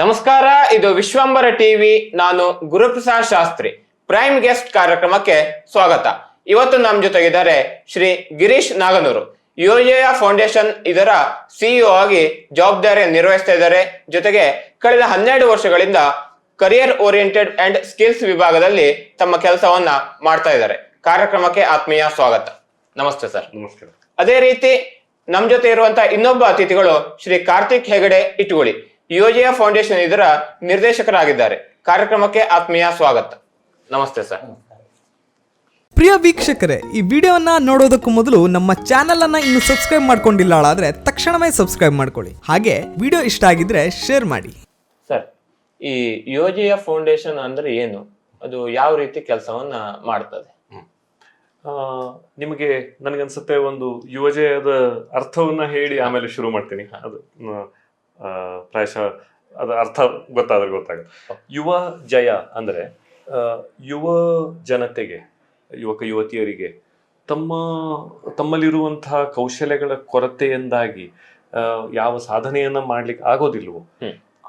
ನಮಸ್ಕಾರ ಇದು ವಿಶ್ವಂಬರ ಟಿವಿ ನಾನು ಗುರುಪ್ರಸಾದ್ ಶಾಸ್ತ್ರಿ. ಪ್ರೈಮ್ ಗೆಸ್ಟ್ ಕಾರ್ಯಕ್ರಮಕ್ಕೆ ಸ್ವಾಗತ. ಇವತ್ತು ನಮ್ಮ ಜೊತೆಗಿದ್ದಾರೆ ಶ್ರೀ ಗಿರೀಶ್ ನಾಗನೂರು. ಯೋಜಯ ಫೌಂಡೇಶನ್ ಇದರ ಸಿಇಒ ಆಗಿ ಜವಾಬ್ದಾರಿ ನಿರ್ವಹಿಸ್ತಾ ಇದ್ದಾರೆ. ಜೊತೆಗೆ ಕಳೆದ ಹನ್ನೆರಡು ವರ್ಷಗಳಿಂದ ಕರಿಯರ್ ಓರಿಯೆಂಟೆಡ್ ಅಂಡ್ ಸ್ಕಿಲ್ಸ್ ವಿಭಾಗದಲ್ಲಿ ತಮ್ಮ ಕೆಲಸವನ್ನ ಮಾಡ್ತಾ ಇದ್ದಾರೆ. ಕಾರ್ಯಕ್ರಮಕ್ಕೆ ಆತ್ಮೀಯ ಸ್ವಾಗತ. ನಮಸ್ತೆ ಸರ್. ನಮಸ್ಕಾರ. ಅದೇ ರೀತಿ ನಮ್ಮ ಜೊತೆ ಇರುವಂತಹ ಇನ್ನೊಬ್ಬ ಅತಿಥಿಗಳು ಶ್ರೀ ಕಾರ್ತಿಕ್ ಹೆಗಡೆ ಇಟ್ಗುಳಿ. ಯೋಜಯ ಫೌಂಡೇಶನ್ ಇದರ ನಿರ್ದೇಶಕರಾಗಿದ್ದಾರೆ. ಕಾರ್ಯಕ್ರಮಕ್ಕೆ ಆತ್ಮೀಯ ಸ್ವಾಗತ. ನಮಸ್ತೆ ಸರ್. ಪ್ರಿಯ ವೀಕ್ಷಕರೇ ಈ ವಿಡಿಯೋನ ನೋಡೋದಕ್ಕೂ ಮೊದಲು ನಮ್ಮ ಚಾನೆಲ್ ಅನ್ನ ಇನ್ನು ಸಬ್ಸ್ಕ್ರೈಬ್ ಮಾಡ್ಕೊಂಡಿಲ್ಲ ಆದ್ರೆ ತಕ್ಷಣವೇ ಸಬ್ಸ್ಕ್ರೈಬ್ ಮಾಡ್ಕೊಳ್ಳಿ. ಹಾಗೆ ವಿಡಿಯೋ ಇಷ್ಟ ಆಗಿದ್ರೆ ಶೇರ್ ಮಾಡಿ. ಸರ್ ಈ ಯೋಜಯ ಫೌಂಡೇಶನ್ ಅಂದ್ರೆ ಏನು? ಅದು ಯಾವ ರೀತಿ ಕೆಲಸವನ್ನ ಮಾಡ್ತದೆ? ನಿಮಗೆ ನನಗನ್ಸುತ್ತೆ ಒಂದು ಯುವಜಯದ ಅರ್ಥವನ್ನ ಹೇಳಿ ಆಮೇಲೆ ಶುರು ಮಾಡ್ತೀನಿ. ಅದು ಪ್ರಾಯಶಃ ಅದರ ಅರ್ಥ ಗೊತ್ತಾದ್ರೆ ಗೊತ್ತಾಗುತ್ತೆ. ಯುವ ಜಯ ಅಂದ್ರೆ ಯುವ ಜನತೆಗೆ ಯುವಕ ಯುವತಿಯರಿಗೆ ತಮ್ಮ ತಮ್ಮಲ್ಲಿರುವಂತಹ ಕೌಶಲ್ಯಗಳ ಕೊರತೆಯಿಂದಾಗಿ ಯಾವ ಸಾಧನೆಯನ್ನ ಮಾಡ್ಲಿಕ್ಕೆ ಆಗೋದಿಲ್ವೋ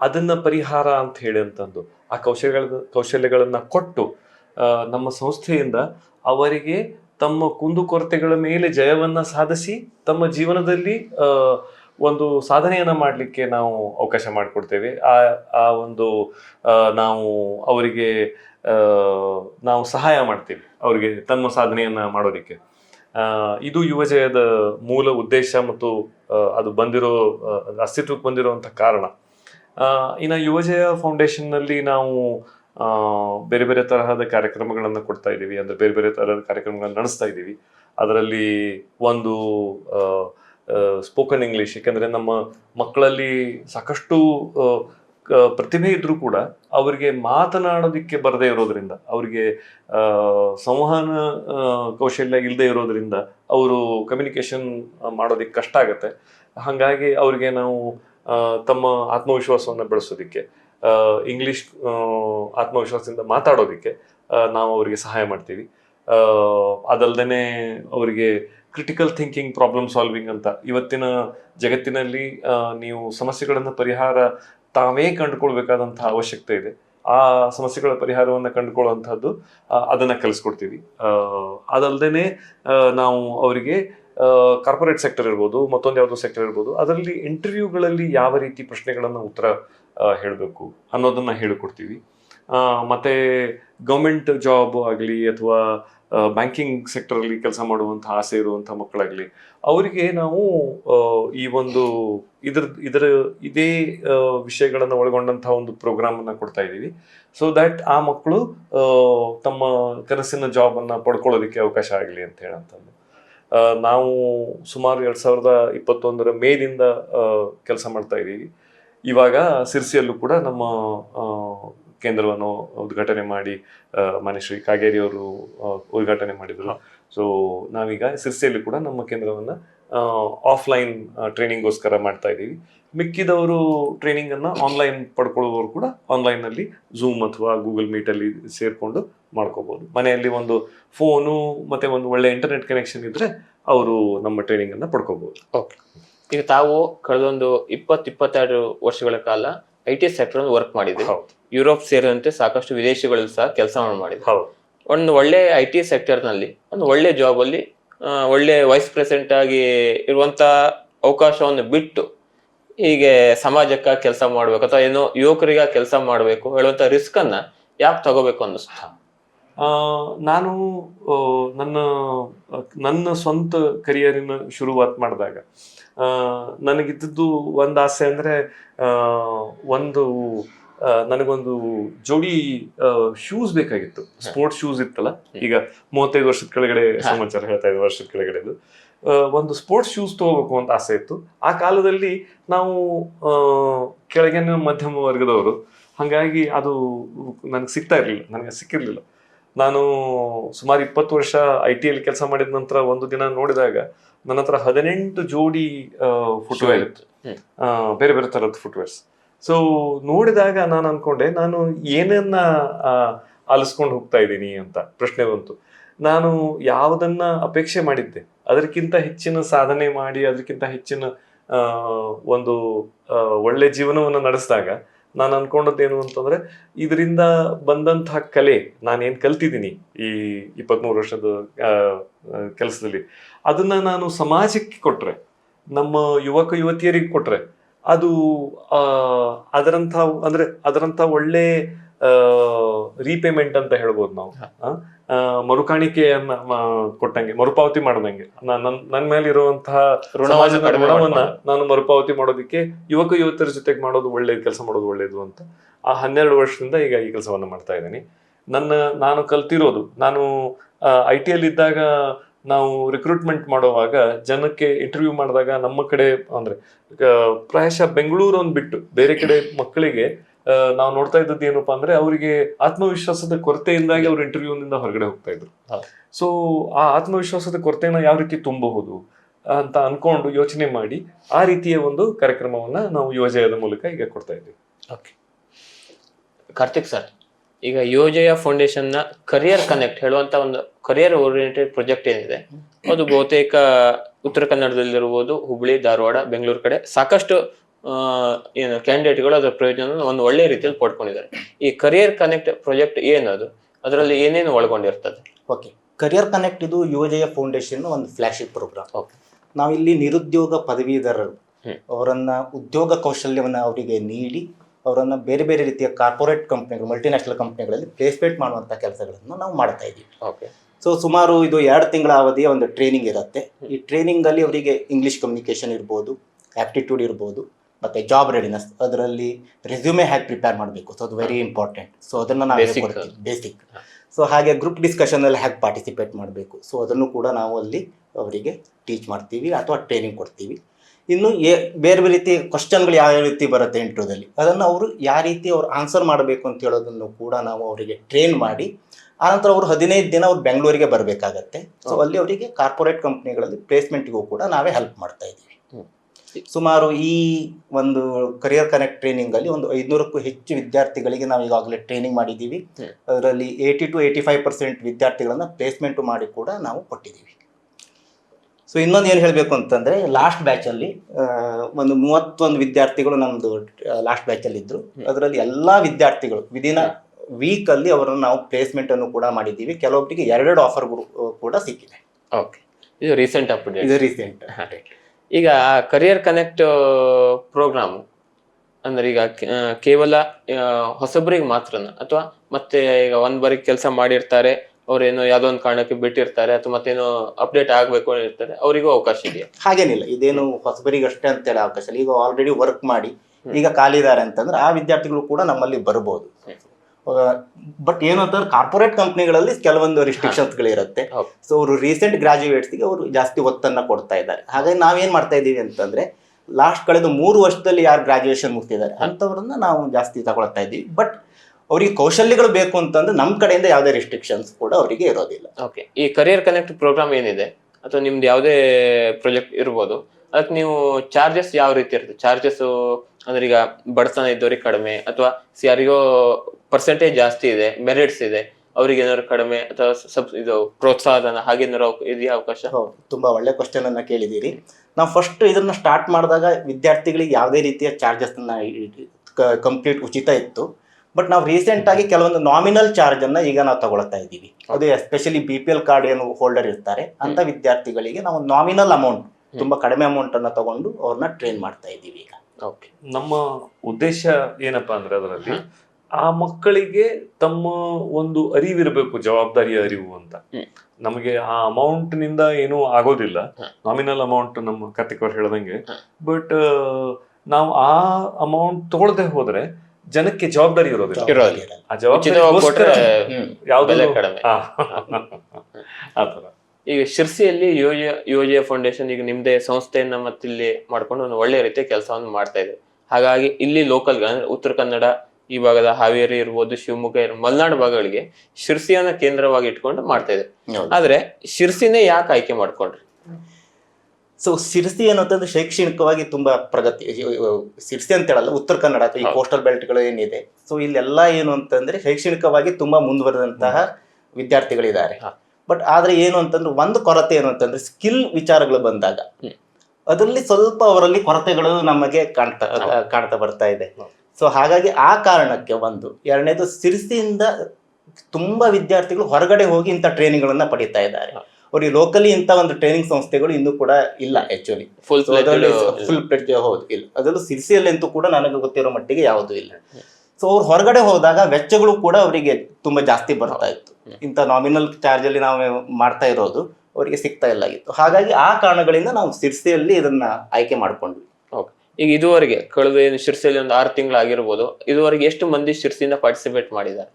ಅದನ್ನ ಪರಿಹಾರ ಅಂತ ಹೇಳಿ ಅಂತಂದು ಆ ಕೌಶಲ್ಯಗಳ ಕೌಶಲ್ಯಗಳನ್ನ ಕೊಟ್ಟು ನಮ್ಮ ಸಂಸ್ಥೆಯಿಂದ ಅವರಿಗೆ ತಮ್ಮ ಕುಂದುಕೊರತೆಗಳ ಮೇಲೆ ಜಯವನ್ನ ಸಾಧಿಸಿ ತಮ್ಮ ಜೀವನದಲ್ಲಿ ಒಂದು ಸಾಧನೆಯನ್ನು ಮಾಡಲಿಕ್ಕೆ ನಾವು ಅವಕಾಶ ಮಾಡಿಕೊಡ್ತೇವೆ. ಆ ಆ ಒಂದು ನಾವು ಅವರಿಗೆ ನಾವು ಸಹಾಯ ಮಾಡ್ತೀವಿ ಅವರಿಗೆ ತಮ್ಮ ಸಾಧನೆಯನ್ನು ಮಾಡೋದಕ್ಕೆ. ಇದು ಯುವಜಯದ ಮೂಲ ಉದ್ದೇಶ ಮತ್ತು ಅದು ಬಂದಿರೋ ಅಸ್ತಿತ್ವಕ್ಕೆ ಬಂದಿರುವಂಥ ಕಾರಣ. ಇನ್ನು ಯುವಜಯ ಫೌಂಡೇಶನ್ನಲ್ಲಿ ನಾವು ಬೇರೆ ಬೇರೆ ತರಹದ ಕಾರ್ಯಕ್ರಮಗಳನ್ನು ಕೊಡ್ತಾ ಇದ್ದೀವಿ. ಅಂದರೆ ಬೇರೆ ಬೇರೆ ತರಹದ ಕಾರ್ಯಕ್ರಮಗಳನ್ನು ನಡೆಸ್ತಾ ಇದ್ದೀವಿ. ಅದರಲ್ಲಿ ಒಂದು ಸ್ಪೋಕನ್ ಇಂಗ್ಲಿಷ್ ಯಾಕಂದರೆ ನಮ್ಮ ಮಕ್ಕಳಲ್ಲಿ ಸಾಕಷ್ಟು ಪ್ರತಿಭೆ ಇದ್ದರೂ ಕೂಡ ಅವರಿಗೆ ಮಾತನಾಡೋದಕ್ಕೆ ಬರದೇ ಇರೋದ್ರಿಂದ, ಅವರಿಗೆ ಸಂವಹನ ಕೌಶಲ್ಯ ಇಲ್ಲದೆ ಇರೋದ್ರಿಂದ ಅವರು ಕಮ್ಯುನಿಕೇಷನ್ ಮಾಡೋದಕ್ಕೆ ಕಷ್ಟ ಆಗುತ್ತೆ. ಹಾಗಾಗಿ ಅವರಿಗೆ ನಾವು ತಮ್ಮ ಆತ್ಮವಿಶ್ವಾಸವನ್ನು ಬೆಳೆಸೋದಕ್ಕೆ ಇಂಗ್ಲೀಷ್ ಆತ್ಮವಿಶ್ವಾಸದಿಂದ ಮಾತಾಡೋದಕ್ಕೆ ನಾವು ಅವರಿಗೆ ಸಹಾಯ ಮಾಡ್ತೀವಿ. ಅದಲ್ಲದೇ ಅವರಿಗೆ ಕ್ರಿಟಿಕಲ್ ಥಿಂಕಿಂಗ್ ಪ್ರಾಬ್ಲಮ್ ಸಾಲ್ವಿಂಗ್ ಅಂತ. ಇವತ್ತಿನ ಜಗತ್ತಿನಲ್ಲಿ ನೀವು ಸಮಸ್ಯೆಗಳನ್ನು ಪರಿಹಾರ ತಾವೇ ಕಂಡುಕೊಳ್ಬೇಕಾದಂತಹ ಅವಶ್ಯಕತೆ ಇದೆ. ಆ ಸಮಸ್ಯೆಗಳ ಪರಿಹಾರವನ್ನು ಕಂಡುಕೊಳ್ಳುವಂತಹದ್ದು ಅದನ್ನ ಕಲಿಸ್ಕೊಡ್ತೀವಿ. ಆ, ನಾವು ಅವರಿಗೆ ಕಾರ್ಪೊರೇಟ್ ಸೆಕ್ಟರ್ ಇರ್ಬೋದು ಮತ್ತೊಂದು ಯಾವುದೋ ಸೆಕ್ಟರ್ ಇರ್ಬೋದು ಅದರಲ್ಲಿ ಇಂಟರ್ವ್ಯೂಗಳಲ್ಲಿ ಯಾವ ರೀತಿ ಪ್ರಶ್ನೆಗಳನ್ನು ಉತ್ತರ ಹೇಳಬೇಕು ಅನ್ನೋದನ್ನ ಹೇಳಿಕೊಡ್ತೀವಿ. ಮತ್ತೆ ಗೌರ್ಮೆಂಟ್ ಜಾಬ್ ಆಗಲಿ ಅಥವಾ ಬ್ಯಾಂಕಿಂಗ್ ಸೆಕ್ಟರಲ್ಲಿ ಕೆಲಸ ಮಾಡುವಂಥ ಆಸೆ ಇರುವಂಥ ಮಕ್ಕಳಾಗಲಿ, ಅವರಿಗೆ ನಾವು ಈ ಒಂದು ಇದ್ರ, ಇದರ, ಇದೇ ವಿಷಯಗಳನ್ನು ಒಳಗೊಂಡಂತಹ ಒಂದು ಪ್ರೋಗ್ರಾಮ್ ಅನ್ನ ಕೊಡ್ತಾ ಇದ್ದೀವಿ. ಸೊ ದಟ್ ಆ ಮಕ್ಕಳು ತಮ್ಮ ಕನಸಿನ ಜಾಬ್ ಅನ್ನ ಪಡ್ಕೊಳ್ಳೋದಕ್ಕೆ ಅವಕಾಶ ಆಗಲಿ ಅಂತ ಹೇಳಂತಂದು ನಾವು ಸುಮಾರು ಎರಡು ಸಾವಿರದ ಇಪ್ಪತ್ತೊಂದರ ಮೇದಿಂದ ಕೆಲಸ ಮಾಡ್ತಾ ಇದ್ದೀವಿ. ಇವಾಗ ಸಿರ್ಸಿಯಲ್ಲೂ ಕೂಡ ನಮ್ಮ ಕೇಂದ್ರವನ್ನು ಉದ್ಘಾಟನೆ ಮಾಡಿ ಮನೆಶ್ರೀ ಮಾನ್ಯ ಶ್ರೀ ಕಾಗೇರಿ ಅವರು ಉದ್ಘಾಟನೆ ಮಾಡಿದ್ರು. ಸೊ ನಾವೀಗ ಸಿರ್ಸೆಯಲ್ಲಿ ಕೂಡ ನಮ್ಮ ಕೇಂದ್ರವನ್ನು ಆಫ್ಲೈನ್ ಟ್ರೈನಿಂಗ್ಗೋಸ್ಕರ ಮಾಡ್ತಾ ಇದ್ದೀವಿ. ಮಿಕ್ಕಿದವರು ಟ್ರೈನಿಂಗನ್ನು ಅನ್ನ ಆನ್ಲೈನ್ ಪಡ್ಕೊಳ್ಳುವವರು ಕೂಡ ಆನ್ಲೈನಲ್ಲಿ ಝೂಮ್ ಅಥವಾ ಗೂಗಲ್ ಮೀಟಲ್ಲಿ ಸೇರಿಕೊಂಡು ಮಾಡ್ಕೋಬೋದು. ಮಾಡ್ಕೋಬಹುದು ಮನೆಯಲ್ಲಿ ಒಂದು ಫೋನು ಮತ್ತು ಒಂದು ಒಳ್ಳೆ ಇಂಟರ್ನೆಟ್ ಕನೆಕ್ಷನ್ ಇದ್ದರೆ ಅವರು ನಮ್ಮ ಟ್ರೈನಿಂಗನ್ನು ಪಡ್ಕೋಬೋದು. ಪಡ್ಕೋಬಹುದು ಓಕೆ ಈಗ ತಾವು ಕಳೆದೊಂದು ಇಪ್ಪತ್ತು ಇಪ್ಪತ್ತೆರಡು ವರ್ಷಗಳ ಕಾಲ ಐ ಟಿ ಸೆಕ್ಟರ್ ವರ್ಕ್ ಮಾಡಿದ್ರಿ ಹೌದು. ಯುರೋಪ್ ಸೇರಿದಂತೆ ಸಾಕಷ್ಟು ವಿದೇಶಗಳಲ್ಲಿ ಸಹ ಕೆಲಸವನ್ನು ಮಾಡಿದ್ರು. ಒಂದು ಒಳ್ಳೆ ಐ ಟಿ ಸೆಕ್ಟರ್ನಲ್ಲಿ ಒಂದು ಒಳ್ಳೆ ಜಾಬ್ ಅಲ್ಲಿ ಒಳ್ಳೆ ವೈಸ್ ಪ್ರೆಸಿಡೆಂಟ್ ಆಗಿ ಇರುವಂತ ಅವಕಾಶವನ್ನು ಬಿಟ್ಟು ಹೀಗೆ ಸಮಾಜಕ್ಕೆ ಕೆಲಸ ಮಾಡ್ಬೇಕು ಅಥವಾ ಏನೋ ಯುವಕರಿಗೆ ಕೆಲಸ ಮಾಡಬೇಕು ಹೇಳುವಂತ ರಿಸ್ಕ್ ಅನ್ನ ಯಾಕೆ ತಗೋಬೇಕು ಅನ್ನಿಸ್ತು? ನಾನು ನನ್ನ ನನ್ನ ಸ್ವಂತ ಕರಿಯರಿನ ಶುರುವಾತ್ ಮಾಡಿದಾಗ ನನಗಿದ್ದದ್ದು ಒಂದು ಆಸೆ ಅಂದರೆ ಒಂದು ನನಗೊಂದು ಜೋಡಿ ಶೂಸ್ ಬೇಕಾಗಿತ್ತು. ಸ್ಪೋರ್ಟ್ಸ್ ಶೂಸ್ ಇತ್ತಲ್ಲ? ಈಗ ಮೂವತ್ತೈದು ವರ್ಷದ ಕೆಳಗಡೆ ಸಮಾಚಾರ ಹೇಳ್ತಾ ಇದ್ದೆ ವರ್ಷದ ಕೆಳಗಡೆದು ಒಂದು ಸ್ಪೋರ್ಟ್ಸ್ ಶೂಸ್ ತಗೋಬೇಕು ಅಂತ ಆಸೆ ಇತ್ತು. ಆ ಕಾಲದಲ್ಲಿ ನಾವು ಕೆಳಗಿನ ಮಧ್ಯಮ ವರ್ಗದವರು ಹಾಗಾಗಿ ಅದು ನನಗೆ ಸಿಗ್ತಾ ಇರಲಿಲ್ಲ ನನಗೆ ಸಿಕ್ಕಿರಲಿಲ್ಲ. ನಾನು ಸುಮಾರು ಇಪ್ಪತ್ತು ವರ್ಷ ಐ ಟಿಯಲ್ಲಿ ಕೆಲಸ ಮಾಡಿದ ನಂತರ ಒಂದು ದಿನ ನೋಡಿದಾಗ ನನ್ನ ಹತ್ರ ಹದಿನೆಂಟು ಜೋಡಿ ಫುಟ್ವೇರ್ ಇತ್ತು. ಬೇರೆ ಬೇರೆ ತರದ ಫುಟ್ವೇರ್ಸ್ ಸೊ ನೋಡಿದಾಗ ನಾನು ಅನ್ಕೊಂಡೆ, ನಾನು ಏನನ್ನ ಆಲಿಸ್ಕೊಂಡು ಹೋಗ್ತಾ ಇದ್ದೀನಿ ಅಂತ ಪ್ರಶ್ನೆ ಬಂತು. ನಾನು ಯಾವುದನ್ನ ಅಪೇಕ್ಷೆ ಮಾಡಿದ್ದೆ? ಅದಕ್ಕಿಂತ ಹೆಚ್ಚಿನ ಸಾಧನೆ ಮಾಡಿ, ಅದಕ್ಕಿಂತ ಹೆಚ್ಚಿನ ಒಂದು ಒಳ್ಳೆ ಜೀವನವನ್ನು ನಡೆಸಿದಾಗ ನಾನು ಅನ್ಕೊಂಡದ್ದೇನು ಅಂತಂದ್ರೆ, ಇದರಿಂದ ಬಂದಂತಹ ಕಲೆ, ನಾನೇನು ಕಲ್ತಿದ್ದೀನಿ ಈ ಇಪ್ಪತ್ಮೂರು ವರ್ಷದ ಕೆಲಸದಲ್ಲಿ, ಅದನ್ನ ನಾನು ಸಮಾಜಕ್ಕೆ ಕೊಟ್ರೆ, ನಮ್ಮ ಯುವಕ ಯುವತಿಯರಿಗೆ ಕೊಟ್ರೆ ಅದು ಆ, ಅದರಂಥ ಅಂದ್ರೆ ಅದರಂಥ ಒಳ್ಳೆ ರೀಪೇಮೆಂಟ್ ಅಂತ ಹೇಳ್ಬೋದು ನಾವು. ಮರುಕಾಣಿಕೆಯನ್ನ ಕೊಟ್ಟಂಗೆ ಮರುಪಾವತಿ ಮಾಡ್ದಂಗೆ. ನನ್ನ ಮೇಲೆ ಇರುವಂತಹ ಋಣವನ್ನ ನಾನು ಮರುಪಾವತಿ ಮಾಡೋದಕ್ಕೆ ಯುವಕ ಯುವತಿಯರ ಜೊತೆಗೆ ಮಾಡೋದು ಒಳ್ಳೇದು ಕೆಲಸ ಮಾಡೋದು ಒಳ್ಳೇದು ಅಂತ. ಆ ಹನ್ನೆರಡು ವರ್ಷದಿಂದ ಈಗ ಈ ಕೆಲಸವನ್ನ ಮಾಡ್ತಾ ಇದ್ದೀನಿ. ನನ್ನ ನಾನು ಕಲ್ತಿರೋದು ನಾನು ಐ ಟಿ ಅಲ್ಲಿ ಇದ್ದಾಗ ನಾವು ರಿಕ್ರೂಟ್ಮೆಂಟ್ ಮಾಡುವಾಗ ಜನಕ್ಕೆ ಇಂಟರ್ವ್ಯೂ ಮಾಡಿದಾಗ ನಮ್ಮ ಕಡೆ ಅಂದ್ರೆ ಪ್ರಾಯಶಃ ಬೆಂಗಳೂರು ಒಂದು ಬಿಟ್ಟು ಬೇರೆ ಕಡೆ ಮಕ್ಕಳಿಗೆ ನಾವು ನೋಡ್ತಾ ಇದ್ದದ್ದು ಏನಪ್ಪಾ ಅಂದ್ರೆ ಅವರಿಗೆ ಆತ್ಮವಿಶ್ವಾಸದ ಕೊರತೆಯಿಂದಾಗಿ ಅವ್ರು ಇಂಟರ್ವ್ಯೂನಿಂದ ಹೊರಗಡೆ ಹೋಗ್ತಾ ಇದ್ರು. ಸೊ ಆ ಆತ್ಮವಿಶ್ವಾಸದ ಕೊರತೆನ ಯಾವ ರೀತಿ ತುಂಬಬಹುದು ಅಂತ ಅನ್ಕೊಂಡು ಯೋಚನೆ ಮಾಡಿ ಆ ರೀತಿಯ ಒಂದು ಕಾರ್ಯಕ್ರಮವನ್ನ ನಾವು ಯುವಜಯದ ಮೂಲಕ ಈಗ ಕೊಡ್ತಾ ಇದ್ದೀವಿ. ಓಕೆ ಕಾರ್ತಿಕ್ ಸರ್ ಈಗ ಯೋಜಯ ಫೌಂಡೇಶನ್ನ ಕರಿಯರ್ ಕನೆಕ್ಟ್ ಹೇಳುವಂತ ಒಂದು ಕರಿಯರ್ ಓರಿಯೆಂಟೆಡ್ ಪ್ರಾಜೆಕ್ಟ್ ಏನಿದೆ ಅದು ಬಹುತೇಕ ಉತ್ತರ ಕನ್ನಡದಲ್ಲಿರ್ಬೋದು ಹುಬ್ಳಿ ಧಾರವಾಡ ಬೆಂಗಳೂರು ಕಡೆ ಸಾಕಷ್ಟು ಏನು ಕ್ಯಾಂಡಿಡೇಟ್ಗಳು ಅದರ ಪ್ರಯೋಜನ ಒಂದು ಒಳ್ಳೆ ರೀತಿಯಲ್ಲಿ ಪಡ್ಕೊಂಡಿದ್ದಾರೆ. ಈ ಕರಿಯರ್ ಕನೆಕ್ಟ್ ಪ್ರಾಜೆಕ್ಟ್ ಏನದು ಅದರಲ್ಲಿ ಏನೇನು ಒಳಗೊಂಡಿರ್ತದೆ? ಓಕೆ ಕರಿಯರ್ ಕನೆಕ್ಟ್ ಇದು ಯುವಜಯ ಫೌಂಡೇಶನ್ ಒಂದು ಫ್ಲಾಶಿಪ್ ಪ್ರೋಗ್ರಾಮ್ ಓಕೆ ನಾವಿಲ್ಲಿ ನಿರುದ್ಯೋಗ ಪದವೀಧರರು. ಅವರನ್ನ ಉದ್ಯೋಗ ಕೌಶಲ್ಯವನ್ನು ಅವರಿಗೆ ನೀಡಿ ಅವರನ್ನ ಬೇರೆ ಬೇರೆ ರೀತಿಯ ಕಾರ್ಪೊರೇಟ್ ಕಂಪ್ನಿಗಳು ಮಲ್ಟಿನ್ಯಾಷನಲ್ ಕಂಪ್ನಿಗಳಲ್ಲಿ ಪ್ಲೇಸ್ಮೆಂಟ್ ಮಾಡುವಂಥ ಕೆಲಸಗಳನ್ನು ನಾವು ಮಾಡ್ತಾ ಇದ್ದೀವಿ. ಓಕೆ ಸೊ ಸುಮಾರು ಇದು ಎರಡು ತಿಂಗಳ ಅವಧಿಯ ಒಂದು ಟ್ರೈನಿಂಗ್ ಇರುತ್ತೆ. ಈ ಟ್ರೈನಿಂಗಲ್ಲಿ ಅವರಿಗೆ ಇಂಗ್ಲೀಷ್ ಕಮ್ಯುನಿಕೇಷನ್ ಇರ್ಬೋದು ಆ್ಯಪ್ಟಿಟ್ಯೂಡ್ ಇರ್ಬೋದು ಮತ್ತು ಜಾಬ್ ರೆಡಿನೆಸ್ ಅದರಲ್ಲಿ ರೆಸ್ಯೂಮೆ ಹ್ಯಾಕ್ ಪ್ರಿಪೇರ್ ಮಾಡಬೇಕು? ಸೊ ಅದು ವೆರಿ ಇಂಪಾರ್ಟೆಂಟ್ ಸೊ ಅದನ್ನು ನಾವು ಕೊಡ್ತೀವಿ. ಬೇಸಿಕ್ ಸೊ ಹಾಗೆ ಗ್ರೂಪ್ ಡಿಸ್ಕಷನಲ್ಲಿ ಹ್ಯಾಕ್ ಪಾರ್ಟಿಸಿಪೇಟ್ ಮಾಡಬೇಕು? ಸೊ ಅದನ್ನು ಕೂಡ ನಾವು ಅಲ್ಲಿ ಅವರಿಗೆ ಟೀಚ್ ಮಾಡ್ತೀವಿ ಅಥವಾ ಟ್ರೈನಿಂಗ್ ಕೊಡ್ತೀವಿ. ಇನ್ನು ಏ ಬೇರೆ ಬೇರೆ ರೀತಿ ಕ್ವಶನ್ಗಳು ಯಾವ ರೀತಿ ಬರುತ್ತೆ ಇಂಟ್ರೋದಲ್ಲಿ ಅದನ್ನು ಅವರು ಯಾವ ರೀತಿ ಅವ್ರು ಆನ್ಸರ್ ಮಾಡಬೇಕು ಅಂತ ಹೇಳೋದನ್ನು ಕೂಡ ನಾವು ಅವರಿಗೆ ಟ್ರೈನ್ ಮಾಡಿ ಆನಂತರ ಅವರು ಹದಿನೈದು ದಿನ ಅವ್ರು ಬೆಂಗಳೂರಿಗೆ ಬರಬೇಕಾಗತ್ತೆ. ಸೊ ಅಲ್ಲಿ ಅವರಿಗೆ ಕಾರ್ಪೊರೇಟ್ ಕಂಪ್ನಿಗಳಲ್ಲಿ ಪ್ಲೇಸ್ಮೆಂಟ್ಗೂ ಕೂಡ ನಾವೇ ಹೆಲ್ಪ್ ಮಾಡ್ತಾ ಇದ್ದೀವಿ. ಸುಮಾರು ಈ ಒಂದು ಕರಿಯರ್ ಕನೆಕ್ಟ್ ಟ್ರೈನಿಂಗ್ ಅಲ್ಲಿ ಒಂದು ಐದುನೂರಕ್ಕೂ ಹೆಚ್ಚು ವಿದ್ಯಾರ್ಥಿಗಳಿಗೆ ನಾವು ಈಗಾಗಲೇ ಟ್ರೈನಿಂಗ್ ಮಾಡಿದ್ದೀವಿ. ಅದರಲ್ಲಿ eighty to eighty five percent ವಿದ್ಯಾರ್ಥಿಗಳನ್ನು ಪ್ಲೇಸ್ಮೆಂಟ್ ಮಾಡಿ ಕೂಡ ನಾವು ಕೊಟ್ಟಿದ್ದೀವಿ. ಸೊ ಇನ್ನೊಂದು ಏನು ಹೇಳಬೇಕು ಅಂತಂದರೆ ಲಾಸ್ಟ್ ಬ್ಯಾಚಲ್ಲಿ ಒಂದು ಮೂವತ್ತೊಂದು ವಿದ್ಯಾರ್ಥಿಗಳು ನಮ್ಮದು ಲಾಸ್ಟ್ ಬ್ಯಾಚಲ್ಲಿ ಇದ್ದರು ಅದರಲ್ಲಿ ಎಲ್ಲ ವಿದ್ಯಾರ್ಥಿಗಳು ವಿದಿನ ವೀಕಲ್ಲಿ ಅವರನ್ನು ನಾವು ಪ್ಲೇಸ್ಮೆಂಟನ್ನು ಕೂಡ ಮಾಡಿದ್ದೀವಿ. ಕೆಲವೊಬ್ಬರಿಗೆ ಎರಡೆರಡು ಆಫರ್ ಕೂಡ ಸಿಕ್ಕಿದೆ. ಓಕೆ ಇದು ರೀಸೆಂಟ್ ಅಪ್ಡೇಟ್ ಇದು ರೀಸೆಂಟ್ ಈಗ ಕರಿಯರ್ ಕನೆಕ್ಟ್ ಪ್ರೋಗ್ರಾಮ್ ಅಂದ್ರೆ ಈಗ ಕೇವಲ ಹೊಸಬ್ರಿಗೆ ಹೊಸಬರಿಗೆ ಮಾತ್ರನ? ಅಥವಾ ಮತ್ತೆ ಈಗ ಒಂದ್ ಬಾರಿ ಕೆಲಸ ಮಾಡಿರ್ತಾರೆ ಅವ್ರೇನೋ ಯಾವ್ದೋ ಒಂದು ಕಾರಣಕ್ಕೆ ಬಿಟ್ಟಿರ್ತಾರೆ ಅಥವಾ ಮತ್ತೇನೋ ಅಪ್ಡೇಟ್ ಆಗ್ಬೇಕು ಇರ್ತಾರೆ ಅವರಿಗೂ ಅವಕಾಶ ಇದೆಯಾ? ಹಾಗೇನಿಲ್ಲ. ಇದೇನು ಹೊಸಬರಿಗೆ ಅಷ್ಟೇ ಅಂತೇಳಿ ಅವಕಾಶ ಇಲ್ಲ. ಈಗ ಆಲ್ರೆಡಿ ವರ್ಕ್ ಮಾಡಿ ಈಗ ಖಾಲಿ ಇದ್ದಾರೆ ಅಂತಂದ್ರೆ ಆ ವಿದ್ಯಾರ್ಥಿಗಳು ಕೂಡ ನಮ್ಮಲ್ಲಿ ಬರ್ಬೋದು. ಬಟ್ ಏನು ಅಂತಂದ್ರೆ ಕಾರ್ಪೊರೇಟ್ ಕಂಪ್ನಿಗಳಲ್ಲಿ ಕೆಲವೊಂದು ರಿಸ್ಟ್ರಿಕ್ಷನ್ಸ್ಗಳಿರುತ್ತೆ ಗಳಿರುತ್ತೆ ಸೊ ಅವರು ರೀಸೆಂಟ್ ಗ್ರಾಜುಯೇಟ್ಸ್ಗೆ ಅವರು ಜಾಸ್ತಿ ಒತ್ತನ್ನ ಕೊಡ್ತಾ ಇದ್ದಾರೆ. ಹಾಗಾಗಿ ನಾವೇನ್ ಮಾಡ್ತಾ ಇದ್ದೀವಿ ಅಂತಂದ್ರೆ ಲಾಸ್ಟ್ ಕಳೆದ ಮೂರು ವರ್ಷದಲ್ಲಿ ಯಾರು ಗ್ರಾಜುಯೇಷನ್ ಮುಗ್ತಿದ್ದಾರೆ ಅಂಥವ್ರನ್ನ ನಾವು ಜಾಸ್ತಿ ತಗೊಳ್ತಾ ಇದ್ದೀವಿ. ಬಟ್ ಅವರಿಗೆ ಕೌಶಲ್ಯಗಳು ಬೇಕು ಅಂತಂದ್ರೆ ನಮ್ಮ ಕಡೆಯಿಂದ ಯಾವುದೇ ರಿಸ್ಟ್ರಿಕ್ಷನ್ಸ್ ಕೂಡ ಅವರಿಗೆ ಇರೋದಿಲ್ಲ. ಓಕೆ ಈ ಕರಿಯರ್ ಕನೆಕ್ಟ್ ಪ್ರೋಗ್ರಾಮ್ ಏನಿದೆ? ಅಥವಾ ನಿಮ್ದು ಯಾವುದೇ ಪ್ರಾಜೆಕ್ಟ್ ಇರ್ಬೋದು. ಅದಕ್ಕೆ ನೀವು ಚಾರ್ಜಸ್ ಯಾವ ರೀತಿ ಇರುತ್ತೆ ಚಾರ್ಜಸ್ ಅಂದ್ರೆ ಈಗ ಬಡತನ ಇದ್ದವ್ರಿಗೆ ಕಡಿಮೆ ಅಥವಾ ಯಾರಿಗೋ ಪರ್ಸೆಂಟೇಜ್ ಜಾಸ್ತಿ ಇದೆ ಮೆರಿಟ್ಸ್ ಇದೆ ಅವ್ರಿಗೆ ಏನಾದ್ರು ಕಡಿಮೆ ಅಥವಾ ಸಬ್ ಇದು ಪ್ರೋತ್ಸಾಹನ ಹಾಗೇನಾದ್ರು ಅವಕ- ಇದೆಯಾ ಅವಕಾಶ? ಹೌದು. ತುಂಬಾ ಒಳ್ಳೆ ಕ್ವಶನ್ ಅನ್ನ ಕೇಳಿದ್ದೀರಿ. ನಾವು ಫಸ್ಟ್ ಇದನ್ನ ಸ್ಟಾರ್ಟ್ ಮಾಡಿದಾಗ ವಿದ್ಯಾರ್ಥಿಗಳಿಗೆ ಯಾವುದೇ ರೀತಿಯ ಚಾರ್ಜಸ್ ಕಂಪ್ಲೀಟ್ ಉಚಿತ ಇತ್ತು. ಬಟ್ ನಾವು ರೀಸೆಂಟ್ ಆಗಿ ಕೆಲವೊಂದು ನಾಮಿನಲ್ ಚಾರ್ಜ್ ಅನ್ನ ಈಗ ನಾವು ತಗೊಳ್ತಾ ಇದ್ದೀವಿ. ಅದು especially B P L card ಏನು ಹೋಲ್ಡರ್ ಇರ್ತಾರೆ ಅಂತ ವಿದ್ಯಾರ್ಥಿಗಳಿಗೆ ನಾವು ನಾಮಿನಲ್ ಅಮೌಂಟ್ ತುಂಬಾ ಕಡಿಮೆ ಅಮೌಂಟ್ ಅನ್ನ ತಗೊಂಡು ಅವ್ರನ್ನ ಟ್ರೈನ್ ಮಾಡ್ತಾ ಇದ್ದೀವಿ ಈಗ. ಓಕೆ ನಮ್ಮ ಉದ್ದೇಶ ಏನಪ್ಪಾ ಅಂದ್ರೆ ಅದರಲ್ಲಿ ಆ ಮಕ್ಕಳಿಗೆ ತಮ್ಮ ಒಂದು ಅರಿವಿರಬೇಕು ಜವಾಬ್ದಾರಿಯ ಅರಿವು ಅಂತ. ನಮಗೆ ಆ ಅಮೌಂಟ್ನಿಂದ ಏನೂ ಆಗೋದಿಲ್ಲ. ನಾಮಿನಲ್ ಅಮೌಂಟ್ ನಮ್ಮ ಕಾರ್ತಿಕ್ ಅವ್ರು ಹೇಳ್ದಂಗೆ. ಬಟ್ ನಾವು ಆ ಅಮೌಂಟ್ ತಗೊಳ್ದೆ ಹೋದ್ರೆ ಜನಕ್ಕೆ ಜವಾಬ್ದಾರಿ ಇರೋದಿಲ್ಲ ಇರೋದಿಲ್ಲ. ಆ. ಯಾವ್ದು ಬೆಲೆ ಕಡಿಮೆ. ಆತರ ಈಗ ಶಿರ್ಸಿಯಲ್ಲಿ ಯೋಜ ಯೋಜಯ ಫೌಂಡೇಶನ್ ಈಗ ನಿಮ್ದೇ ಸಂಸ್ಥೆಯನ್ನ ಮತ್ತಿಲ್ಲಿ ಮಾಡ್ಕೊಂಡು ಒಂದು ಒಳ್ಳೆ ರೀತಿಯ ಕೆಲಸವನ್ನು ಮಾಡ್ತಾ ಇದೆ ಹಾಗಾಗಿ ಇಲ್ಲಿ ಲೋಕಲ್ ಅಂದ್ರೆ ಉತ್ತರ ಕನ್ನಡ ಈ ಭಾಗದ ಹಾವೇರಿ ಇರ್ಬೋದು ಶಿವಮೊಗ್ಗ ಇರ್ ಮಲೆನಾಡು ಭಾಗಗಳಿಗೆ ಶಿರ್ಸಿಯನ್ನ ಕೇಂದ್ರವಾಗಿ ಇಟ್ಕೊಂಡು ಮಾಡ್ತಾ ಇದೆ. ಆದ್ರೆ ಶಿರ್ಸಿನೇ ಯಾಕೆ ಆಯ್ಕೆ ಮಾಡ್ಕೊಂಡ್ರಿ ಸೊ ಸಿರ್ಸಿ ಏನಂತಂದ್ರೆ ಶೈಕ್ಷಣಿಕವಾಗಿ ತುಂಬಾ ಪ್ರಗತಿ ಸಿರ್ಸಿ ಅಂತ ಹೇಳಲ್ಲ ಉತ್ತರ ಕನ್ನಡ ಈ. ಕೋಸ್ಟಲ್ ಬೆಲ್ಟ್ಗಳು ಏನಿದೆ. ಸೊ ಇಲ್ಲೆಲ್ಲ ಏನು ಅಂತಂದ್ರೆ ಶೈಕ್ಷಣಿಕವಾಗಿ ತುಂಬಾ ಮುಂದುವರೆದಂತಹ ವಿದ್ಯಾರ್ಥಿಗಳಿದ್ದಾರೆ. ಬಟ್ ಆದ್ರೆ ಏನು ಅಂತಂದ್ರೆ ಒಂದು ಕೊರತೆ ಏನು ಅಂತಂದ್ರೆ ಸ್ಕಿಲ್ ವಿಚಾರಗಳು ಬಂದಾಗ ಅದರಲ್ಲಿ ಸ್ವಲ್ಪ ಅವರಲ್ಲಿ ಕೊರತೆಗಳು ನಮಗೆ ಕಾಣ್ತಾ ಕಾಣ್ತಾ ಬರ್ತಾ ಇದೆ. ಸೊ ಹಾಗಾಗಿ ಆ ಕಾರಣಕ್ಕೆ ಒಂದು ಎರಡನೇದು ಸಿರಿಸಿಯಿಂದ ತುಂಬಾ ವಿದ್ಯಾರ್ಥಿಗಳು ಹೊರಗಡೆ ಹೋಗಿ ಇಂಥ ಟ್ರೈನಿಂಗ್ಗಳನ್ನ ಪಡಿತಾ ಇದ್ದಾರೆ. ಅವ್ರಿಗೆ ಲೋಕಲಿ ಇಂತ ಒಂದು ಟ್ರೈನಿಂಗ್ ಸಂಸ್ಥೆಗಳು ಇನ್ನೂ ಕೂಡ ಇಲ್ಲ ಆಕ್ಚುಲಿ ಫುಲ್ ಫುಲ್ ಪ್ಲೇಟ್ ಹೌದು ಇಲ್ಲ. ಅದರಲ್ಲೂ ಸಿರ್ಸಿಯಲ್ಲಿ ಅಂತೂ ಕೂಡ ನನಗೆ ಗೊತ್ತಿರೋ ಮಟ್ಟಿಗೆ ಯಾವುದೂ ಇಲ್ಲ. ಸೊ ಅವ್ರು ಹೊರಗಡೆ ಹೋದಾಗ ವೆಚ್ಚಗಳು ಕೂಡ ಅವರಿಗೆ ತುಂಬಾ ಜಾಸ್ತಿ ಬರ್ತಾ ಇತ್ತು. ಇಂಥ ನಾಮಿನಲ್ ಚಾರ್ಜ್ ಅಲ್ಲಿ ನಾವು ಮಾಡ್ತಾ ಇರೋದು ಅವರಿಗೆ ಸಿಗ್ತಾ ಇಲ್ಲ ಇತ್ತು ಹಾಗಾಗಿ ಆ ಕಾರಣಗಳಿಂದ ನಾವು ಸಿರ್ಸಿಯಲ್ಲಿ ಇದನ್ನ ಆಯ್ಕೆ ಮಾಡ್ಕೊಂಡ್ವಿ. ಈಗ ಇದುವರೆಗೆ ಕಳೆದ ಶಿರ್ಸಿಯಲ್ಲಿ ಒಂದು ಆರು ತಿಂಗಳಾಗಿರ್ಬೋದು ಇದುವರೆಗೆ ಎಷ್ಟು ಮಂದಿ ಶಿರ್ಸಿಯಿಂದ ಪಾರ್ಟಿಸಿಪೇಟ್ ಮಾಡಿದ್ದಾರೆ?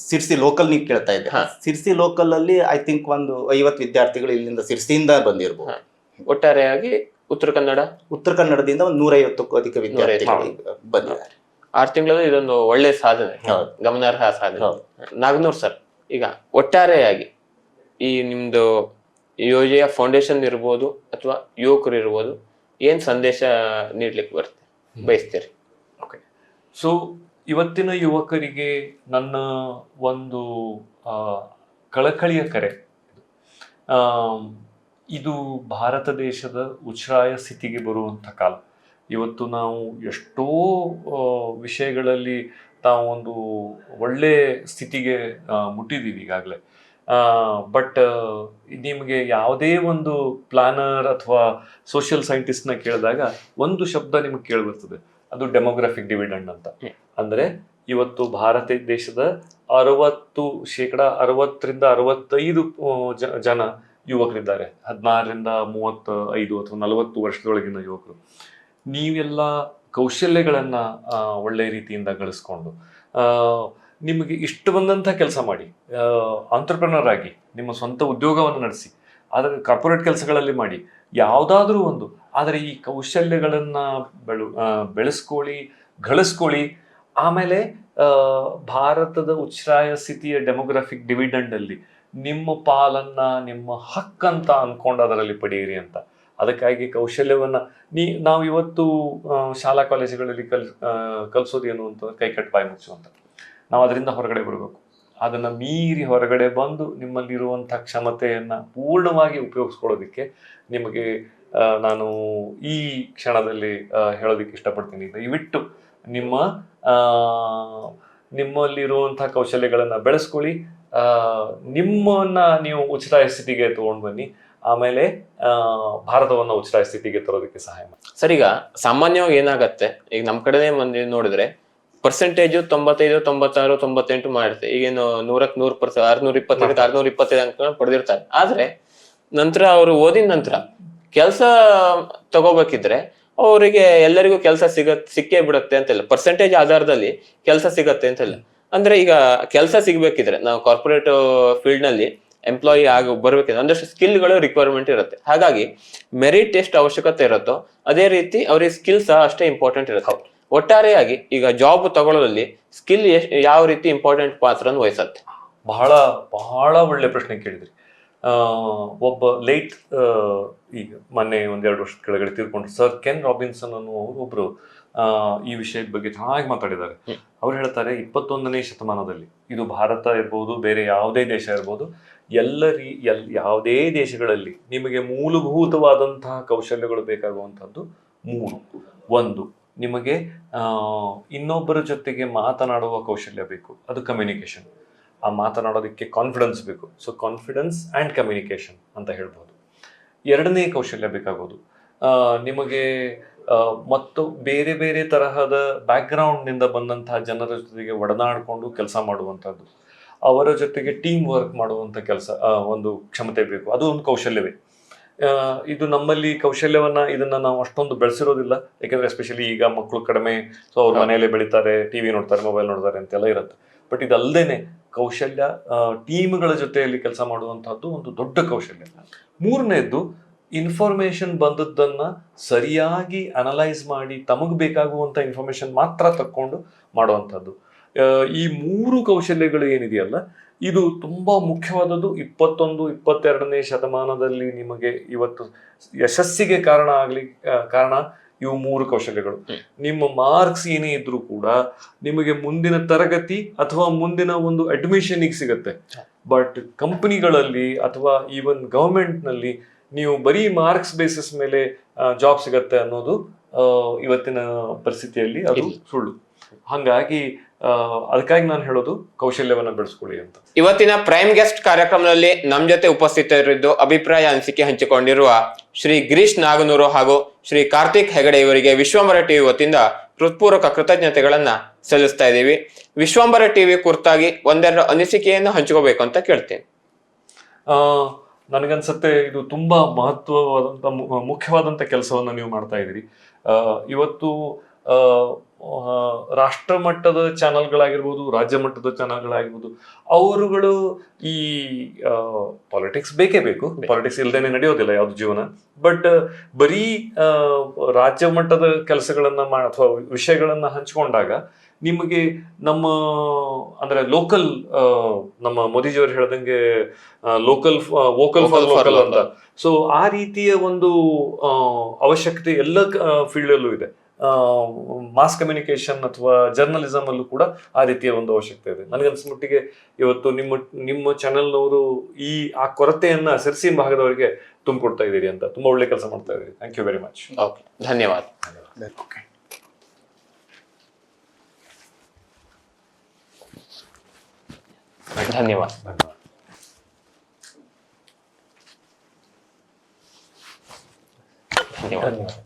ಸಿರ್ಸಿ ಲೋಕಲ್ ನೀವು ಕೇಳ್ತಾ ಇದ್ದೆ ಹಾ. ಸಿರ್ಸಿ ಲೋಕಲ್ ಅಲ್ಲಿ ಐ ಥಿಂಕ್ ಒಂದು ಐವತ್ತು ವಿದ್ಯಾರ್ಥಿಗಳು ಇಲ್ಲಿಂದ ಸಿರ್ಸಿಯಿಂದ ಬಂದಿರಬಹುದು. ಒಟ್ಟಾರೆಯಾಗಿ ಉತ್ತರ ಕನ್ನಡ? ಉತ್ತರ ಕನ್ನಡದಿಂದ ಒಂದು ನೂರೈವತ್ತಕ್ಕೂ ಅಧಿಕ ವಿದ್ಯಾರ್ಥಿಗಳು ಬಂದಿದ್ದಾರೆ. ಆರು ತಿಂಗಳಲ್ಲಿ ಇದೊಂದು ಒಳ್ಳೆ ಸಾಧನೆ. ಗಮನಾರ್ಹ ಸಾಧನೆ. ನಾಗನೂರ್ ಸರ್ ಈಗ ಒಟ್ಟಾರೆಯಾಗಿ ಈ ನಿಮ್ದು ಯೋಜೆಯ ಫೌಂಡೇಶನ್ ಇರ್ಬೋದು ಅಥವಾ ಯುವಕರು ಇರ್ಬೋದು ಏನ್ ಸಂದೇಶ ನೀಡ್ಲಿಕ್ಕೆ ಬರುತ್ತೆ ಬಯಸ್ತೀರಿ? ಓಕೆ ಸೊ ಇವತ್ತಿನ ಯುವಕರಿಗೆ ನನ್ನ ಒಂದು ಕಳಕಳಿಯ ಕರೆ. ಇದು ಭಾರತ ದೇಶದ ಉಚ್ಛ್ರಾಯ ಸ್ಥಿತಿಗೆ ಬರುವಂಥ ಕಾಲ. ಇವತ್ತು ನಾವು ಎಷ್ಟೋ ವಿಷಯಗಳಲ್ಲಿ ನಾವು ಒಂದು ಒಳ್ಳೆ ಸ್ಥಿತಿಗೆ ಮುಟ್ಟಿದ್ದೀವಿ ಈಗಾಗಲೇ. ಬಟ್, ನಿಮಗೆ ಯಾವುದೇ ಒಂದು ಪ್ಲಾನರ್ ಅಥವಾ ಸೋಷಿಯಲ್ ಸೈಂಟಿಸ್ಟ್ನ ಕೇಳಿದಾಗ ಒಂದು ಶಬ್ದ ನಿಮಗೆ ಕೇಳಿಬರ್ತದೆ. ಅದು ಡೆಮೋಗ್ರಾಫಿಕ್ ಡಿವಿಡೆಂಡ್ ಅಂತ. ಅಂದ್ರೆ ಇವತ್ತು ಭಾರತ ದೇಶದ ಅರವತ್ತು ಶೇಕಡ ಅರವತ್ತರಿಂದ ಅರವತ್ತೈದು ಜನ ಯುವಕರಿದ್ದಾರೆ. ಹದಿನಾರರಿಂದ ಮೂವತ್ತ ಐದು ಅಥವಾ ನಲವತ್ತು ವರ್ಷದೊಳಗಿನ ಯುವಕರು. ನೀವೆಲ್ಲ ಕೌಶಲ್ಯಗಳನ್ನ ಒಳ್ಳೆಯ ಒಳ್ಳೆ ರೀತಿಯಿಂದ ಗಳಿಸ್ಕೊಂಡು ನಿಮಗೆ ಇಷ್ಟ ಬಂದಂಥ ಕೆಲಸ ಮಾಡಿ ಆಂಟ್ರಪ್ರನರ್ ಆಗಿ ನಿಮ್ಮ ಸ್ವಂತ ಉದ್ಯೋಗವನ್ನು ನಡೆಸಿ ಆದರೆ ಕಾರ್ಪೊರೇಟ್ ಕೆಲಸಗಳಲ್ಲಿ ಮಾಡಿ. ಯಾವುದಾದ್ರೂ ಒಂದು. ಆದರೆ ಈ ಕೌಶಲ್ಯಗಳನ್ನು ಬೆಳು ಬೆಳೆಸ್ಕೊಳ್ಳಿ, ಗಳಿಸ್ಕೊಳ್ಳಿ. ಆಮೇಲೆ ಭಾರತದ ಉಚ್ಛ್ರಾಯ ಸ್ಥಿತಿಯ ಡೆಮೋಗ್ರಾಫಿಕ್ ಡಿವಿಡೆಂಡಲ್ಲಿ ನಿಮ್ಮ ಪಾಲನ್ನ, ನಿಮ್ಮ ಹಕ್ಕಂತ ಅಂದ್ಕೊಂಡು ಅದರಲ್ಲಿ ಪಡೆಯಿರಿ ಅಂತ. ಅದಕ್ಕಾಗಿ ಕೌಶಲ್ಯವನ್ನು ನೀ, ನಾವು ಇವತ್ತು ಶಾಲಾ ಕಾಲೇಜುಗಳಲ್ಲಿ ಕಲ್ ಕಲಿಸೋದೇನು ಅಂತಂದ್ರೆ ಕೈ ಕಟ್ ಬಾಯಿ ಮುಚ್ಚು ಅಂತ. ನಾವು ಅದರಿಂದ ಹೊರಗಡೆ ಬರಬೇಕು. ಅದನ್ನ ಮೀರಿ ಹೊರಗಡೆ ಬಂದು ನಿಮ್ಮಲ್ಲಿರುವಂಥ ಕ್ಷಮತೆಯನ್ನು ಪೂರ್ಣವಾಗಿ ಉಪಯೋಗಿಸ್ಕೊಳ್ಳೋದಕ್ಕೆ ನಿಮಗೆ ನಾನು ಈ ಕ್ಷಣದಲ್ಲಿ ಹೇಳೋದಕ್ಕೆ ಇಷ್ಟಪಡ್ತೀನಿ. ದಯವಿಟ್ಟು ನಿಮ್ಮ ನಿಮ್ಮಲ್ಲಿರುವಂಥ ಕೌಶಲ್ಯಗಳನ್ನು ಬೆಳೆಸ್ಕೊಳ್ಳಿ. ನಿಮ್ಮನ್ನು ನೀವು ಉಚಿತ ಸ್ಥಿತಿಗೆ ತೊಗೊಂಡು ಬನ್ನಿ. ಆಮೇಲೆ ಭಾರತವನ್ನ ಉಚಿತ ಸ್ಥಿತಿಗೆ ತರೋದಕ್ಕೆ ಸಹಾಯ ಮಾಡಿ ಸರ್, ಈಗ ಸಾಮಾನ್ಯವಾಗಿ ಏನಾಗತ್ತೆ? ಈಗ ನಮ್ಮ ಕಡೆನೇ ಮಂದಿ ನೋಡಿದ್ರೆ ಪರ್ಸೆಂಟೇಜ್ ತೊಂಬತ್ತೈದು ತೊಂಬತ್ತಾರು ತೊಂಬತ್ತೆಂಟು ಮಾಡುತ್ತೆ ಈಗೇನು ನೂರಕ್ ನೂರ್ ಪರ್ಸೆಂಟ್ ಆರ್ನೂರ ಇಪ್ಪತ್ತೈದು ಆರ್ನೂರ ಇಪ್ಪತ್ತೈದು ಅಂಕ ಪಡೆದಿರ್ತಾರೆ. ಆದ್ರೆ ನಂತರ ಅವರು ಓದಿದ ನಂತರ ಕೆಲಸ ತಗೋಬೇಕಿದ್ರೆ ಅವರಿಗೆ ಎಲ್ಲರಿಗೂ ಕೆಲಸ ಸಿಗ ಸಿಕ್ಕೇ ಬಿಡುತ್ತೆ ಅಂತಿಲ್ಲ. ಪರ್ಸೆಂಟೇಜ್ ಆಧಾರದಲ್ಲಿ ಕೆಲಸ ಸಿಗತ್ತೆ ಅಂತಿಲ್ಲ. ಅಂದ್ರೆ ಈಗ ಕೆಲಸ ಸಿಗ್ಬೇಕಿದ್ರೆ ನಾವು ಕಾರ್ಪೊರೇಟ್ ಫೀಲ್ಡ್ನಲ್ಲಿ ಎಂಪ್ಲಾಯಿ ಆಗ ಬರ್ಬೇಕಿದ್ರೆ ಒಂದಷ್ಟು ಸ್ಕಿಲ್ಗಳು ರಿಕ್ವೈರ್ಮೆಂಟ್ ಇರುತ್ತೆ. ಹಾಗಾಗಿ ಮೆರಿಟ್ ಎಷ್ಟು ಅವಶ್ಯಕತೆ ಇರುತ್ತೋ ಅದೇ ರೀತಿ ಅವ್ರಿಗೆ ಸ್ಕಿಲ್ ಸಹ ಅಷ್ಟೇ ಇಂಪಾರ್ಟೆಂಟ್ ಇರುತ್ತೆ. ಒಟ್ಟಾರೆಯಾಗಿ ಈಗ ಜಾಬ್ ತಗೊಳ್ಳೋದಲ್ಲಿ ಸ್ಕಿಲ್ ಯಾವ ರೀತಿ ಇಂಪಾರ್ಟೆಂಟ್ ಪಾತ್ರ ವಹಿಸತ್ತೆ? ಬಹಳ ಬಹಳ ಒಳ್ಳೆ ಪ್ರಶ್ನೆ ಕೇಳಿದ್ರಿ. ಒಬ್ಬ ಲೇಟ್ ಈಗ ಮೊನ್ನೆ ಒಂದೆರಡು ವರ್ಷದ ಕೆಳಗಡೆ ತೀರ್ಕೊಂಡು ಸರ್ ಕೆನ್ ರಾಬಿನ್ಸನ್ ಅನ್ನುವರು ಒಬ್ರು ಈ ವಿಷಯದ ಬಗ್ಗೆ ಚೆನ್ನಾಗಿ ಮಾತಾಡಿದ್ದಾರೆ. ಅವ್ರು ಹೇಳ್ತಾರೆ ಇಪ್ಪತ್ತೊಂದನೇ ಶತಮಾನದಲ್ಲಿ ಇದು ಭಾರತ ಇರ್ಬೋದು ಬೇರೆ ಯಾವುದೇ ದೇಶ ಇರ್ಬೋದು ಎಲ್ಲ ರೀ ಎಲ್ ಯಾವುದೇ ದೇಶಗಳಲ್ಲಿ ನಿಮಗೆ ಮೂಲಭೂತವಾದಂತಹ ಕೌಶಲ್ಯಗಳು ಬೇಕಾಗುವಂಥದ್ದು ಮೂರು. ಒಂದು ನಿಮಗೆ ಇನ್ನೊಬ್ಬರ ಜೊತೆಗೆ ಮಾತನಾಡುವ ಕೌಶಲ್ಯ ಬೇಕು. ಅದು ಕಮ್ಯುನಿಕೇಷನ್ ಆ ಮಾತನಾಡೋದಕ್ಕೆ ಕಾನ್ಫಿಡೆನ್ಸ್ ಬೇಕು. ಸೊ ಕಾನ್ಫಿಡೆನ್ಸ್ ಆ್ಯಂಡ್ ಕಮ್ಯುನಿಕೇಷನ್ ಅಂತ ಹೇಳ್ಬೋದು. ಎರಡನೇ ಕೌಶಲ್ಯ ಬೇಕಾಗೋದು. ನಿಮಗೆ ಮತ್ತು ಬೇರೆ ಬೇರೆ ತರಹದ ಬ್ಯಾಕ್ಗ್ರೌಂಡ್ನಿಂದ ಬಂದಂತಹ ಜನರ ಜೊತೆಗೆ ಒಡನಾಡಿಕೊಂಡು ಕೆಲಸ ಮಾಡುವಂಥದ್ದು. ಅವರ ಜೊತೆಗೆ ಟೀಮ್ ವರ್ಕ್ ಮಾಡುವಂಥ ಕೆಲಸ ಒಂದು ಕ್ಷಮತೆ ಬೇಕು. ಅದು ಒಂದು ಕೌಶಲ್ಯವೇ. ಇದು ನಮ್ಮಲ್ಲಿ ಕೌಶಲ್ಯವನ್ನ ಇದನ್ನ ನಾವು ಅಷ್ಟೊಂದು ಬೆಳೆಸಿರೋದಿಲ್ಲ. ಯಾಕಂದ್ರೆ ಎಸ್ಪೆಷಲಿ ಈಗ ಮಕ್ಕಳು ಕಡಿಮೆ ಸೊ ಅವ್ರ ಮನೆಯಲ್ಲೇ ಬೆಳಿತಾರೆ ಟಿವಿ ನೋಡ್ತಾರೆ ಮೊಬೈಲ್ ನೋಡ್ತಾರೆ ಅಂತೆಲ್ಲ ಇರುತ್ತೆ. ಬಟ್ ಇದಲ್ಲದೇ ಕೌಶಲ್ಯ ಟೀಮ್ಗಳ ಜೊತೆಯಲ್ಲಿ ಕೆಲಸ ಮಾಡುವಂಥದ್ದು ಒಂದು ದೊಡ್ಡ ಕೌಶಲ್ಯ. ಮೂರನೇದ್ದು ಇನ್ಫಾರ್ಮೇಷನ್ ಬಂದದ್ದನ್ನ ಸರಿಯಾಗಿ ಅನಲೈಸ್ ಮಾಡಿ ತಮಗೆ ಬೇಕಾಗುವಂಥ ಇನ್ಫಾರ್ಮೇಷನ್ ಮಾತ್ರ ತಕ್ಕೊಂಡು ಮಾಡುವಂಥದ್ದು ಈ ಮೂರು ಕೌಶಲ್ಯಗಳು ಏನಿದೆಯಲ್ಲ ಇದು ತುಂಬಾ ಮುಖ್ಯವಾದದ್ದು. ಇಪ್ಪತ್ತೊಂದು ಇಪ್ಪತ್ತೆರಡನೇ ಶತಮಾನದಲ್ಲಿ ನಿಮಗೆ ಇವತ್ತು ಯಶಸ್ಸಿಗೆ ಕಾರಣ ಆಗಲಿ ಕಾರಣ ಇವು ಮೂರು ಕೌಶಲ್ಯಗಳು. ನಿಮ್ಮ ಮಾರ್ಕ್ಸ್ ಏನೇ ಇದ್ರೂ ಕೂಡ ನಿಮಗೆ ಮುಂದಿನ ತರಗತಿ ಅಥವಾ ಮುಂದಿನ ಒಂದು ಅಡ್ಮಿಷನಿಗೆ ಸಿಗುತ್ತೆ. ಬಟ್ ಕಂಪನಿಗಳಲ್ಲಿ ಅಥವಾ ಈವನ್ ಗವರ್ಮೆಂಟ್ನಲ್ಲಿ ನೀವು ಬರೀ ಮಾರ್ಕ್ಸ್ ಬೇಸಿಸ್ ಮೇಲೆ ಜಾಬ್ ಸಿಗತ್ತೆ ಅನ್ನೋದು ಇವತ್ತಿನ ಪರಿಸ್ಥಿತಿಯಲ್ಲಿ ಅದು ಸುಳ್ಳು. ಹಂಗಾಗಿ ಅದಕ್ಕಾಗಿ ನಾನು ಹೇಳೋದು ಕೌಶಲ್ಯವನ್ನ ಬೆಳೆಸ್ಕೊಳ್ಳಿ ಅಂತ. ಇವತ್ತಿನ ಪ್ರೈಮ್ ಗೆಸ್ಟ್ ಕಾರ್ಯಕ್ರಮದಲ್ಲಿ ನಮ್ಮ ಜೊತೆ ಉಪಸ್ಥಿತರಿದ್ದು ಅಭಿಪ್ರಾಯ ಅನಿಸಿಕೆ ಹಂಚಿಕೊಂಡಿರುವ ಶ್ರೀ ಗಿರೀಶ್ ನಾಗನೂರು ಹಾಗೂ ಶ್ರೀ ಕಾರ್ತಿಕ್ ಹೆಗಡೆ ಇವರಿಗೆ ವಿಶ್ವಂಬರ ಟಿವಿ ವತಿಯಿಂದ ಹೃತ್ಪೂರ್ವಕ ಕೃತಜ್ಞತೆಗಳನ್ನ ಸಲ್ಲಿಸ್ತಾ ಇದ್ದೀವಿ. ವಿಶ್ವಂಬರ ಟಿವಿ ಕುರಿತಾಗಿ ಒಂದೆರಡು ಅನಿಸಿಕೆಯನ್ನು ಹಂಚ್ಕೋಬೇಕು ಅಂತ ಕೇಳ್ತೀನಿ. ಆ, ನನಗನ್ಸತ್ತೆ ಇದು ತುಂಬಾ ಮಹತ್ವವಾದಂತ ಮು- ಮುಖ್ಯವಾದಂತ ಕೆಲಸವನ್ನು ನೀವು ಮಾಡ್ತಾ ಇದ್ದೀರಿ. ಇವತ್ತು ರಾಷ್ಟ್ರ ಮಟ್ಟದ ಚಾನಲ್ಗಳಾಗಿರ್ಬೋದು ರಾಜ್ಯ ಮಟ್ಟದ ಚಾನಲ್ಗಳಾಗಿರ್ಬೋದು ಅವರುಗಳು ಈ ಪಾಲಿಟಿಕ್ಸ್ ಬೇಕೇ ಬೇಕು. ಪಾಲಿಟಿಕ್ಸ್ ಇಲ್ದೇನೆ ನಡೆಯೋದಿಲ್ಲ ಯಾವ್ದು ಜೀವನ. ಬಟ್ ಬರೀ ರಾಜ್ಯ ಮಟ್ಟದ ಕೆಲಸಗಳನ್ನ ಮಾ ಅಥವಾ ವಿಷಯಗಳನ್ನ ಹಂಚಿಕೊಂಡಾಗ ನಿಮಗೆ ನಮ್ಮ ಅಂದ್ರೆ ಲೋಕಲ್ ನಮ್ಮ ಮೋದಿಜಿಯವರು ಹೇಳ್ದಂಗೆ ಲೋಕಲ್ ವೋಕಲ್ ಫಾರ್ ಲೋಕಲ್ ಅಂತ. ಸೊ ಆ ರೀತಿಯ ಒಂದು ಅವಶ್ಯಕತೆ ಎಲ್ಲ ಫೀಲ್ಡ್ ಅಲ್ಲೂ ಇದೆ. ಮಾಸ್ ಕಮ್ಯುನಿಕೇಶನ್ ಅಥವಾ ಜರ್ನಲಿಸಮ್ ಅಲ್ಲೂ ಕೂಡ ಆ ರೀತಿಯ ಒಂದು ಅವಶ್ಯಕತೆ ಇದೆ. ನನಗನ್ಸ್ಮಟ್ಟಿಗೆ ಇವತ್ತು ನಿಮ್ಮ ನಿಮ್ಮ ಚಾನೆಲ್ನವರು ಈ ಆ ಕೊರತೆಯನ್ನ ಸಿರ್ಸಿ ಭಾಗದವರಿಗೆ ತುಂಬಿಕೊಡ್ತಾ ಇದ್ದೀರಿ ಅಂತ ತುಂಬಾ ಒಳ್ಳೆ ಕೆಲಸ ಮಾಡ್ತಾ ಇದ್ದೀರಿ. Thank you very much okay ಧನ್ಯವಾದ. ಧನ್ಯವಾದ. ಧನ್ಯವಾದ.